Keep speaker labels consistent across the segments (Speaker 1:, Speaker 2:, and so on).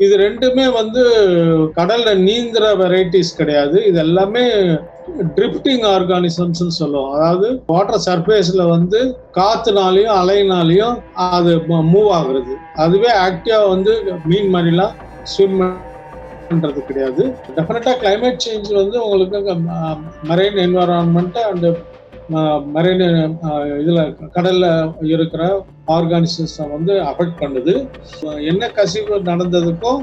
Speaker 1: இது ரெண்டுமே வந்து கடல்ல நீந்துற வெரைட்டிஸ் கிடையாது. இது எல்லாமே ட்ரிப்டிங் ஆர்கானிசம்ஸ் சொல்லுவோம். அதாவது வாட்டர் சர்ஃபேஸ்ல வந்து காத்துனாலையும் அலைனாலையும் அது மூவ் ஆகுறது. அதுவே ஆக்டிவா வந்து மீன் மாதிரிலாம் ஸ்விம் பண்றது கிடையாது. டெஃபினட்டா கிளைமேட் சேஞ்ச் வந்து உங்களுக்கு மரைன் என்வரான்மெண்ட் அண்ட் மரைன் இதில் கடலில் இருக்கிற ஆர்கானிசம்ஸை வந்து அஃபெக்ட் பண்ணுது. என்ன கசிவு நடந்ததுக்கும்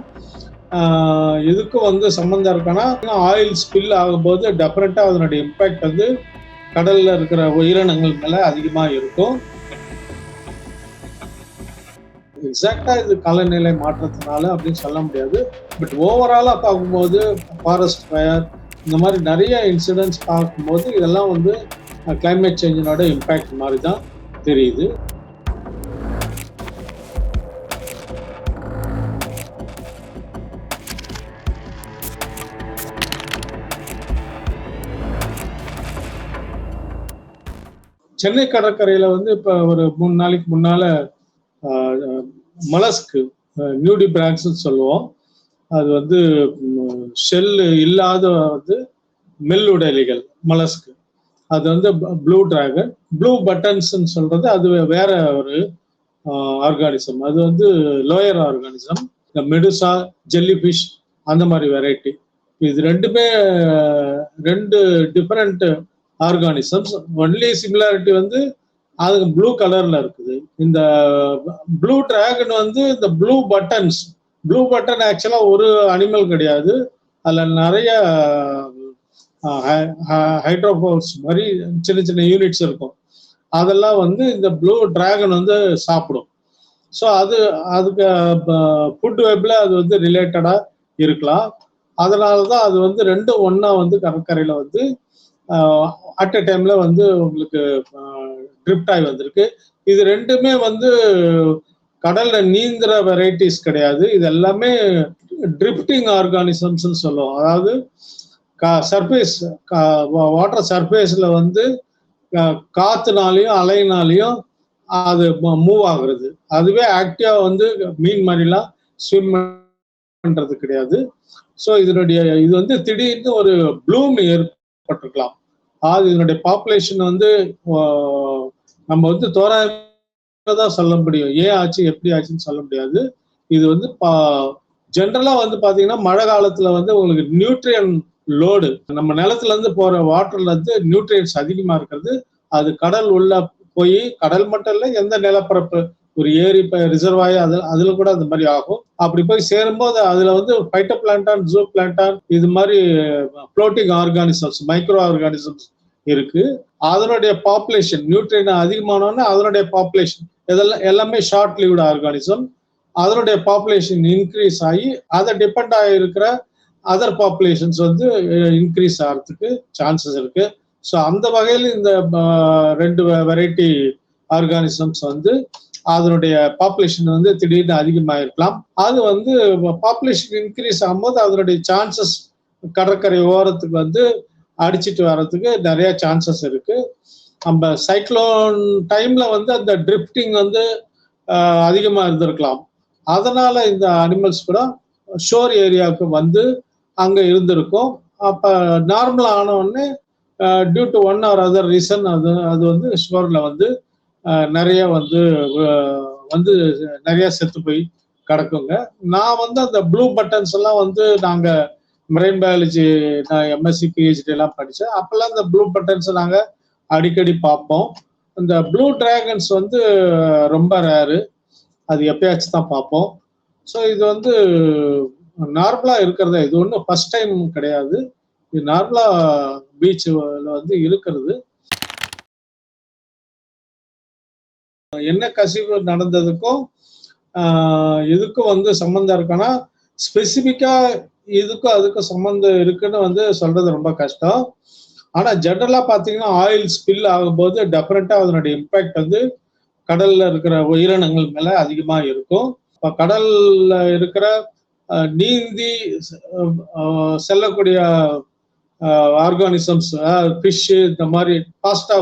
Speaker 1: இதுக்கும் வந்து சம்மந்தம் இருக்குன்னா ஆயில் ஸ்பில் ஆகும்போது டெஃபினட்டாக அதனுடைய இம்பேக்ட் வந்து கடலில் இருக்கிற உயிரினங்கள் மேலே அதிகமாக இருக்கும். எக்ஸாக்டாக இது காலநிலை மாற்றத்தினால அப்படின்னு சொல்ல முடியாது. பட் ஓவராலாக பார்க்கும்போது ஃபாரஸ்ட் ஃபயர் இந்த மாதிரி நிறைய இன்சிடென்ட்ஸ் பார்க்கும்போது இதெல்லாம் வந்து கிளைமேட் சேஞ்சினோட இம்பேக்ட் மாதிரி தான் தெரியுது. சென்னை கடற்கரையில் வந்து இப்போ ஒரு மூணு நாளைக்கு முன்னால் மலஸ்க்கு நியூடி பிராக்ஸ் சொல்லுவோம். அது வந்து ஷெல் இல்லாத வந்து மெல்லுடலிகள் மலஸ்க்கு அது வந்து ப்ளூ டிராகன் ப்ளூ பட்டன்ஸ்ன்னு சொல்றது அது வேற ஒரு ஆர்கானிசம் அது வந்து லோயர் ஆர்கானிசம் இந்த மெடுசா ஜெல்லி ஃபிஷ் அந்த மாதிரி வெரைட்டி இது ரெண்டுமே ரெண்டு டிஃப்ரெண்ட் ஆர்கானிசம்ஸ் ஒன்லி சிமிலாரிட்டி வந்து அது ப்ளூ கலர்ல இருக்குது. இந்த ப்ளூ டிராகன் வந்து இந்த ப்ளூ பட்டன்ஸ் ப்ளூ பட்டன் ஆக்சுவலாக ஒரு அனிமல் கிடையாது. அதில் நிறைய ஹைட்ரோபோர்ஸ் மாதிரி சின்ன சின்ன யூனிட்ஸ் இருக்கும். அதெல்லாம் வந்து இந்த ப்ளூ டிராகன் வந்து சாப்பிடும். ஸோ அது அதுக்கு ஃபுட் வெப்பில் அது வந்து ரிலேட்டடாக இருக்கலாம். அதனால தான் அது வந்து ரெண்டும் ஒன்றா வந்து கடற்கரையில் வந்து அட் அ டைமில் வந்து உங்களுக்கு ட்ரிப்ட் ஆகி வந்திருக்கு. இது ரெண்டுமே வந்து கடலில் நீந்துற வெரைட்டிஸ் கிடையாது. இது எல்லாமே ட்ரிப்டிங் ஆர்கானிசம்ஸ்னு சொல்லுவோம். அதாவது சர்ஃபேஸ் வாட்டர் சர்ஃபேஸில் வந்து காற்றுனாலையும் அலைனாலையும் அது மூவ் ஆகுறது. அதுவே ஆக்டிவாக வந்து மீன் மாதிரிலாம் ஸ்விம் பண்ணுறது கிடையாது. ஸோ இதனுடைய இது வந்து திடீர்னு ஒரு ப்ளூம் ஏற்பட்டிருக்கலாம். அது இதனுடைய பாப்புலேஷன் வந்து நம்ம வந்து தோராயமாக தான் சொல்ல முடியும். ஏன் ஆச்சு எப்படி ஆச்சுன்னு சொல்ல முடியாது. இது வந்து பா ஜென்ரலாக வந்து பார்த்தீங்கன்னா மழை காலத்தில் வந்து உங்களுக்கு நியூட்ரியன் லோடு நம்ம நிலத்துல இருந்து போற வாட்டர்ல இருந்து நியூட்ரியன்ஸ் அதிகமா இருக்கிறது. அது கடல் உள்ள போய் கடல் மட்டும் இல்ல எந்த நிலப்பரப்பு? ஒரு ஏரி ரிசர்வாயி அது அதுல கூட அந்த மாதிரி ஆகும். அப்படி போய் சேரும்போது அதுல வந்து பைட்டோ பிளான்டான் ஜூ பிளான்டான் இது மாதிரி ஃப்ளோட்டிங் ஆர்கானிசம்ஸ் மைக்ரோ ஆர்கானிசம்ஸ் இருக்கு. அதனுடைய பாப்புலேஷன் நியூட்ரியன் அதிகமானோன்னா அதனுடைய பாப்புலேஷன் இதெல்லாம் எல்லாமே ஷார்ட் லிவ்டு ஆர்கானிசம் அதனுடைய பாப்புலேஷன் இன்க்ரீஸ் ஆகி அதை டிபெண்ட் ஆகிருக்கிற அதர் பாப்புலேஷன்ஸ் வந்து இன்க்ரீஸ் ஆகிறதுக்கு சான்சஸ் இருக்கு. ஸோ அந்த வகையில் இந்த ரெண்டு வெரைட்டி ஆர்கானிசம்ஸ் வந்து அதனுடைய பாப்புலேஷன் வந்து திடீர்னு அதிகமாக இருக்கலாம் அது வந்து பாப்புலேஷன் இன்க்ரீஸ் ஆகும்போது அதனுடைய சான்சஸ் கடற்கரை ஓரத்துக்கு வந்து அடிச்சிட்டு வர்றதுக்கு நிறைய சான்சஸ் இருக்கு. நம்ம சைக்ளோன் டைம்ல வந்து அந்த ட்ரிப்டிங் வந்து அதிகமாக இருந்திருக்கலாம். அதனால இந்த அனிமல்ஸ் கூட ஷோர் ஏரியாவுக்கு வந்து அங்கே இருந்திருக்கும். அப்போ நார்மலாக ஆனவுடனே due to one or other reason அது அது வந்து ஷோரில் வந்து நிறைய வந்து வந்து நிறைய செத்து போய் கிடக்குங்க. நான் வந்து அந்த ப்ளூ பட்டன்ஸ் எல்லாம் வந்து நாங்கள் மெரைன் பயாலஜி நான் எம்எஸ்சி பிஹெச்டி எல்லாம் படித்தேன் அப்போல்லாம் இந்த ப்ளூ பட்டன்ஸ் நாங்கள் அடிக்கடி பார்ப்போம். இந்த ப்ளூ டிராகன்ஸ் வந்து ரொம்ப ரேரு அது எப்பயாச்சும் தான் பார்ப்போம். ஸோ இது வந்து நார்மலா இருக்கிறது இது ஒன்றும் ஃபர்ஸ்ட் டைம் கிடையாது. இது நார்மலா பீச்சில் வந்து இருக்கிறது என்ன கசிவு நடந்ததுக்கும் இதுக்கும் வந்து சம்மந்தம் இருக்குன்னா ஸ்பெசிஃபிக்கா இதுக்கும் அதுக்கும் சம்மந்தம் இருக்குன்னு வந்து சொல்றது ரொம்ப கஷ்டம். ஆனா ஜென்ரலா பாத்தீங்கன்னா ஆயில் ஸ்பில் ஆகும்போது டெஃபரெண்டா அதனுடைய இம்பேக்ட் வந்து கடல்ல இருக்கிற உயிரினங்கள் மேல அதிகமா இருக்கும். இப்போ கடல்ல இருக்கிற நீந்தி செல்லக்கூடிய ஆர்கானிசம்ஸ் ஃபிஷ் இந்த மாதிரி ஃபாஸ்டா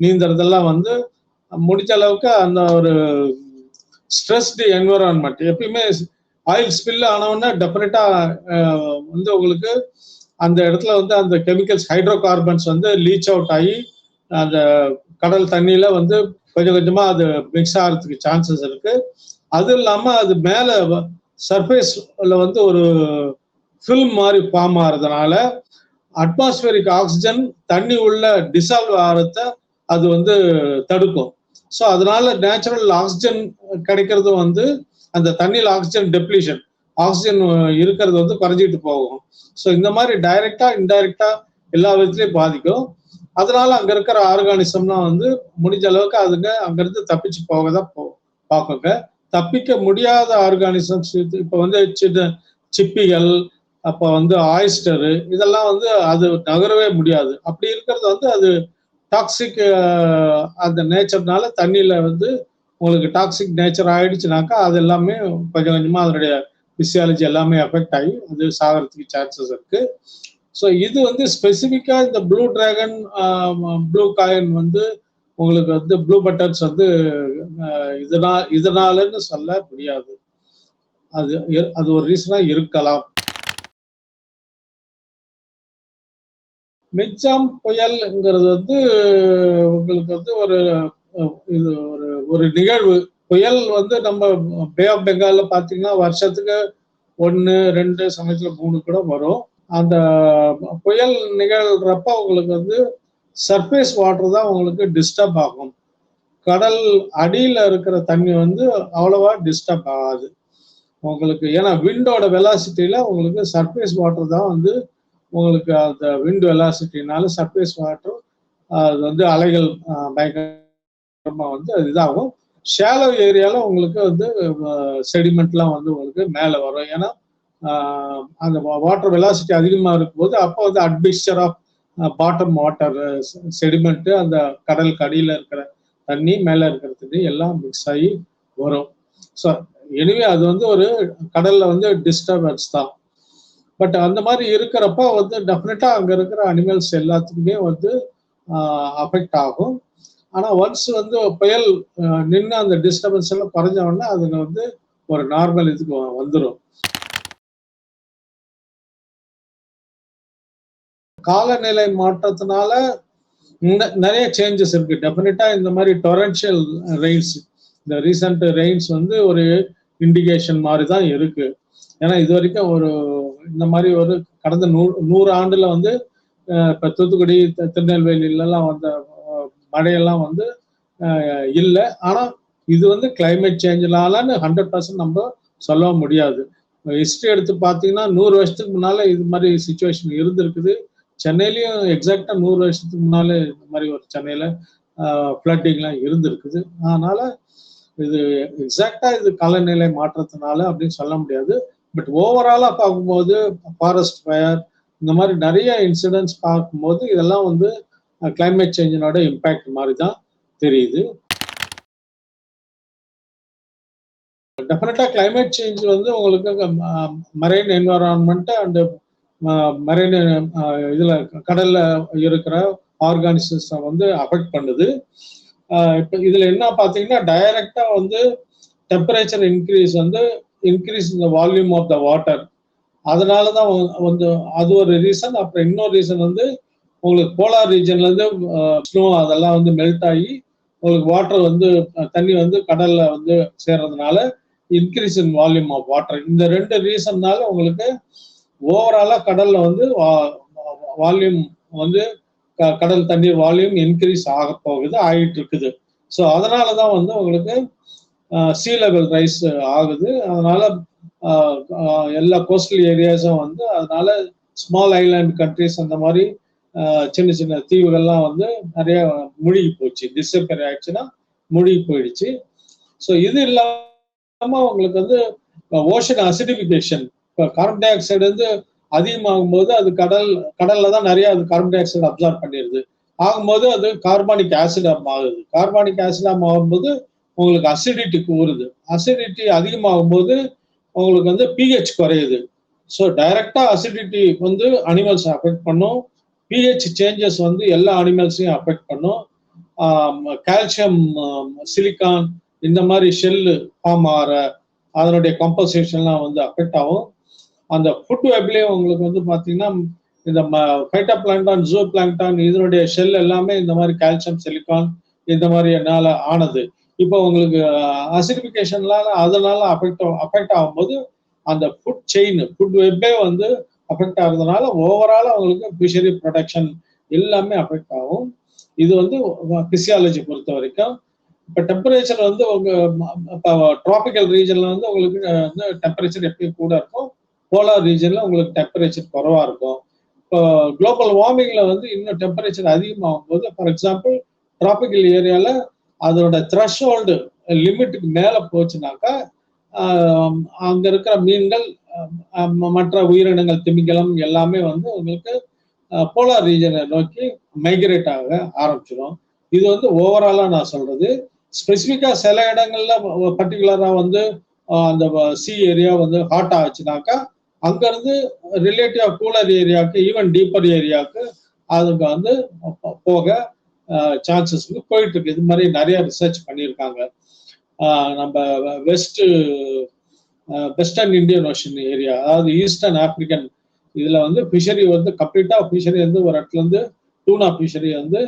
Speaker 1: நீந்துறதெல்லாம் வந்து முடிஞ்ச அளவுக்கு அந்த ஒரு ஸ்ட்ரெஸ்டு என்விரான்மெண்ட் எப்பயுமே ஆயில் ஸ்பில் ஆனவுடனே டெஃபினட்டா வந்து உங்களுக்கு அந்த இடத்துல வந்து அந்த கெமிக்கல்ஸ் ஹைட்ரோ கார்பன்ஸ் வந்து லீச் அவுட் ஆகி அந்த கடல் தண்ணியில வந்து கொஞ்சம் கொஞ்சமா அது மிக்ஸ் ஆகிறதுக்கு சான்சஸ் இருக்கு. அது இல்லாம அது மேலே சர்ஃபேஸில் வந்து ஒரு ஃபில்ம் மாதிரி ஃபார்ம் ஆகிறதுனால அட்மாஸ்பியரிக் ஆக்சிஜன் தண்ணி உள்ள டிசால்வ் ஆகிறத அது வந்து தடுக்கும். ஸோ அதனால நேச்சுரல் ஆக்சிஜன் கிடைக்கிறது வந்து அந்த தண்ணியில் ஆக்சிஜன் டெப்ளிஷன் ஆக்சிஜன் இருக்கிறது வந்து குறைஞ்சிட்டு போகும். ஸோ இந்த மாதிரி டைரக்டா இன்டைரக்டா எல்லா விதத்துலையும் பாதிக்கும். அதனால அங்க இருக்கிற ஆர்கானிசம்லாம் வந்து முடிஞ்ச அளவுக்கு அதுங்க அங்கிருந்து தப்பிச்சு போக தான் போ பார்க்குங்க. தப்பிக்க முடியாத ஆர்கானிசம்ஸ் இப்போ வந்து சின்ன சிப்பிகள் அப்போ வந்து ஆயிஸ்டரு இதெல்லாம் வந்து அது நகரவே முடியாது. அப்படி இருக்கிறது வந்து அது டாக்ஸிக் அந்த நேச்சர்னால தண்ணியில வந்து உங்களுக்கு டாக்ஸிக் நேச்சர் ஆயிடுச்சுனாக்கா அது எல்லாமே கொஞ்சம் கொஞ்சமா அதனுடைய பிசியாலஜி எல்லாமே எஃபெக்ட் ஆகி அது சாகிறதுக்கு சான்சஸ் இருக்கு. ஸோ இது வந்து ஸ்பெசிஃபிக்காக இந்த ப்ளூ டிராகன் ப்ளூ காயின் வந்து உங்களுக்கு வந்து ப்ளூ பட்டன்ஸ் வந்து இதனால் இதனாலன்னு சொல்ல முடியாது. அது அது ஒரு ரீசனாக இருக்கலாம். மிச்சம் புயல்ங்கிறது வந்து உங்களுக்கு வந்து ஒரு இது ஒரு ஒரு நிகழ்வு. புயல் வந்து நம்ம பே ஆஃப் பெங்காலில் பாத்தீங்கன்னா வருஷத்துக்கு ஒன்று ரெண்டு சமயத்துல மூணு கூட வரும். அந்த புயல் நிகழ்றப்ப உங்களுக்கு வந்து சர்ஃபேஸ் வாட்டர் தான் உங்களுக்கு டிஸ்டர்ப் ஆகும். கடல் அடியில இருக்கிற தண்ணி வந்து அவ்வளவா டிஸ்டர்ப் ஆகாது. உங்களுக்கு ஏன்னா விண்டோட வெலாசிட்டியில உங்களுக்கு சர்ஃபேஸ் வாட்டர் தான் வந்து உங்களுக்கு அந்த விண்ட் வெலாசிட்டினால சர்ஃபேஸ் வாட்டர் அது வந்து அலைகள் பயங்கரமாக வந்து அது இதாகும். ஷேலோ ஏரியால உங்களுக்கு வந்து செடிமெண்ட்லாம் வந்து உங்களுக்கு மேலே வரும். ஏன்னா அந்த வாட்டர் வெலாசிட்டி அதிகமாக இருக்கும்போது அப்போ வந்து admixture of bottom water sediment அந்த கடலுக்கு அடியில் இருக்கிற தண்ணி மேலே இருக்கிற தண்ணி எல்லாம் மிக்ஸ் ஆகி வரும். ஸோ எனிவே அது வந்து ஒரு கடல்ல வந்து டிஸ்டர்பன்ஸ் தான். பட் அந்த மாதிரி இருக்கிறப்ப வந்து டெஃபினட்டா அங்க இருக்கிற அனிமல்ஸ் எல்லாத்துக்குமே வந்து அஃபெக்ட் ஆகும். ஆனா ஒன்ஸ் வந்து புயல் நின்று அந்த டிஸ்டர்பன்ஸ் எல்லாம் குறைஞ்ச உடனே வந்து ஒரு நார்மல் இதுக்கு வந்துடும் காலநிலை மாற்றத்தினால நிறைய சேஞ்சஸ் இருக்கு. டெஃபினட்டா இந்த மாதிரி டொரன்ஷியல் ரெயின்ஸ் இந்த ரீசன்ட் ரெயின்ஸ் வந்து ஒரு இண்டிகேஷன் மாதிரி தான் இருக்கு. ஏன்னா இது வரைக்கும் ஒரு இந்த மாதிரி ஒரு கடந்த நூறு நூறு ஆண்டுல வந்து இப்போ தூத்துக்குடி திருநெல்வேலியிலலாம் வந்த மழையெல்லாம் வந்து இல்லை. ஆனால் இது வந்து கிளைமேட் சேஞ்சினாலன்னு ஹண்ட்ரட் பர்சன்ட் நம்ம சொல்ல முடியாது. ஹிஸ்ட்ரி எடுத்து பார்த்தீங்கன்னா நூறு வருஷத்துக்கு முன்னால இது மாதிரி சுச்சுவேஷன் இருந்திருக்குது. சென்னையிலையும் எக்ஸாக்டா நூறு வருஷத்துக்கு முன்னாலே இந்த மாதிரி ஒரு சென்னையில ஃப்ளட்டிங்லாம் இருந்திருக்குது. அதனால இது எக்ஸாக்டா இது காலநிலை மாற்றத்தினால அப்படின்னு சொல்ல முடியாது. பட் ஓவராலா பார்க்கும்போது ஃபாரஸ்ட் ஃபயர் இந்த மாதிரி நிறைய இன்சிடென்ட்ஸ் பார்க்கும்போது இதெல்லாம் வந்து கிளைமேட் சேஞ்சினோட இம்பேக்ட் மாதிரி தான் தெரியுது. டெஃபினட்டா கிளைமேட் சேஞ்ச் வந்து உங்களுக்கு மரைன் என்வரான்மெண்ட் அண்ட் மரைன் இதுல கடல்ல இருக்கிற ஆர்கானிசம்ஸை வந்து அஃபெக்ட் பண்ணுது. இப்போ இதுல என்ன பார்த்தீங்கன்னா டைரக்டா வந்து டெம்பரேச்சர் இன்க்ரீஸ் வந்து இன்க்ரீஸ் இந்த வால்யூம் ஆஃப் த வாட்டர் அதனால தான் வந்து அது ஒரு ரீசன் அப்புறம் இன்னொரு ரீசன் வந்து உங்களுக்கு போலார் ரீஜன்லேருந்து ஸ்னோ அதெல்லாம் வந்து மெல்ட் ஆகி உங்களுக்கு வாட்டர் வந்து தண்ணி வந்து கடல்ல வந்து சேர்றதுனால increase in volume of water இந்த ரெண்டு ரீசன்னால உங்களுக்கு ஓவராலா கடல்ல வந்து வால்யூம் வந்து கடல் தண்ணீர் வால்யூம் இன்க்ரீஸ் ஆக போகுது ஆகிட்டு இருக்குது ஸோ அதனால தான் வந்து உங்களுக்கு சீ லெவல் ரைஸ் ஆகுது. அதனால எல்லா கோஸ்டல் ஏரியாஸும் வந்து அதனால ஸ்மால் ஐலாண்ட் கண்ட்ரிஸ் அந்த மாதிரி சின்ன சின்ன தீவுகள்லாம் வந்து நிறைய மூழ்கி போச்சு. டிஸ்அப்பியர் ஆயிடுச்சுன்னா மூழ்கி போயிடுச்சு. ஸோ இது இல்லாம உங்களுக்கு வந்து ocean acidification carbon dioxide வந்து அதிகமாகும் போது அது கடல் கடல்ல தான் நிறைய அது கார்பன் டை ஆக்சைடு அப்சார்ப் பண்ணிடுது ஆகும்போது அது கார்பானிக் ஆசிடா ஆகுது கார்பானிக் ஆசிடா ஆகும்போது உங்களுக்கு அசிடிட்டி கூறுது. அசிடிட்டி அதிகமாகும் போது உங்களுக்கு வந்து பிஹெச் குறையுது. ஸோ டைரக்டா அசிடிட்டி வந்து அனிமல்ஸ் அஃபெக்ட் பண்ணும். பிஹெச் சேஞ்சஸ் வந்து எல்லா அனிமல்ஸையும் அஃபெக்ட் பண்ணும். கால்சியம் சிலிக்கான் இந்த மாதிரி ஷெல்லு ஃபார்ம் ஆகிற அதனுடைய கம்போசிஷன்லாம் வந்து அஃபெக்ட் ஆகும். அந்த ஃபுட் வெப்லேயே உங்களுக்கு வந்து பார்த்தீங்கன்னா இந்த பைட்டா பிளான்டான் ஜூ பிளான்டான் இதனுடைய ஷெல் எல்லாமே இந்த மாதிரி கால்சியம் சிலிக்கான் இந்த மாதிரி என்னால் ஆனது. இப்போ உங்களுக்கு அசிடிஃபிகேஷன்லாம் அதனால அஃபெக்ட் அஃபெக்ட் ஆகும்போது அந்த ஃபுட் செயின் ஃபுட் வெப்பே வந்து அஃபெக்ட் ஆகுறதுனால ஓவரால் அவங்களுக்கு ஃபிஷரி ப்ரொடக்ஷன் எல்லாமே அஃபெக்ட் ஆகும். இது வந்து பிசியாலஜி பொறுத்த வரைக்கும். இப்போ டெம்பரேச்சர் வந்து உங்க இப்போ ட்ராபிக்கல் ரீஜன்ல வந்து உங்களுக்கு வந்து டெம்பரேச்சர் எப்பயும் கூட இருக்கும். போலார் ரீஜன்ல உங்களுக்கு டெம்பரேச்சர் குறவா இருக்கும். இப்போ குளோபல் வார்மிங்ல வந்து இன்னும் டெம்பரேச்சர் அதிகமாகும் போது ஃபார் எக்ஸாம்பிள் டிராபிக்கல் ஏரியால அதோட த்ரெஷ்ஹோல்டு லிமிட்டுக்கு மேல போச்சுனாக்கா அங்க இருக்கிற மீன்கள் மற்ற உயிரினங்கள் திமிங்கலம் எல்லாமே வந்து உங்களுக்கு போலார் ரீஜனை நோக்கி மைக்ரேட் ஆக ஆரம்பிச்சிடும். இது வந்து ஓவராலா நான் சொல்றது. ஸ்பெசிஃபிக்கா சில இடங்கள்ல பர்டிகுலரா வந்து அந்த சி ஏரியா வந்து ஹாட் ஆச்சுனாக்கா அங்கிருந்து ரிலேட்டிவ் கூலர் ஏரியாவுக்கு ஈவன் டீப்பர் ஏரியாவுக்கு அதுக்கு வந்து போக சான்சஸ் வந்து போயிட்டு இருக்கு இது மாதிரி நிறைய ரிசர்ச் பண்ணியிருக்காங்க. நம்ம west western Indian ocean area அதாவது ஈஸ்டர்ன் ஆப்பிரிக்கன் இதுல வந்து ஃபிஷரி வந்து கம்ப்ளீட்டா ஃபிஷரி வந்து ஒரு இடத்துல இருந்து டூனா ஃபிஷரி வந்து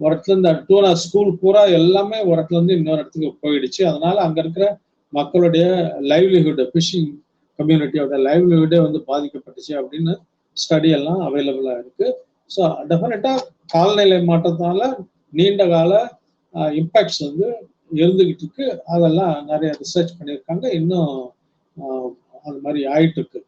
Speaker 1: ஒரு இடத்துல இருந்து டூனா ஸ்கூல் பூரா எல்லாமே ஒரு இடத்துல இருந்து இன்னொரு இடத்துக்கு போயிடுச்சு. அதனால அங்க இருக்கிற மக்களுடைய லைவ்லிஹுட் ஃபிஷிங் கம்யூனிட்டியோட லைவ்லிஹுட்டே வந்து பாதிக்கப்பட்டுச்சு அப்படின்னு ஸ்டடி எல்லாம் அவைலபிளா இருக்கு. ஸோ டெஃபினட்டா காலநிலை மாற்றத்தால நீண்ட கால இம்பேக்ட்ஸ் வந்து இருந்துகிட்டு இருக்கு. அதெல்லாம் நிறைய ரிசர்ச் பண்ணியிருக்காங்க. இன்னும் அது மாதிரி ஆயிட்டு இருக்கு.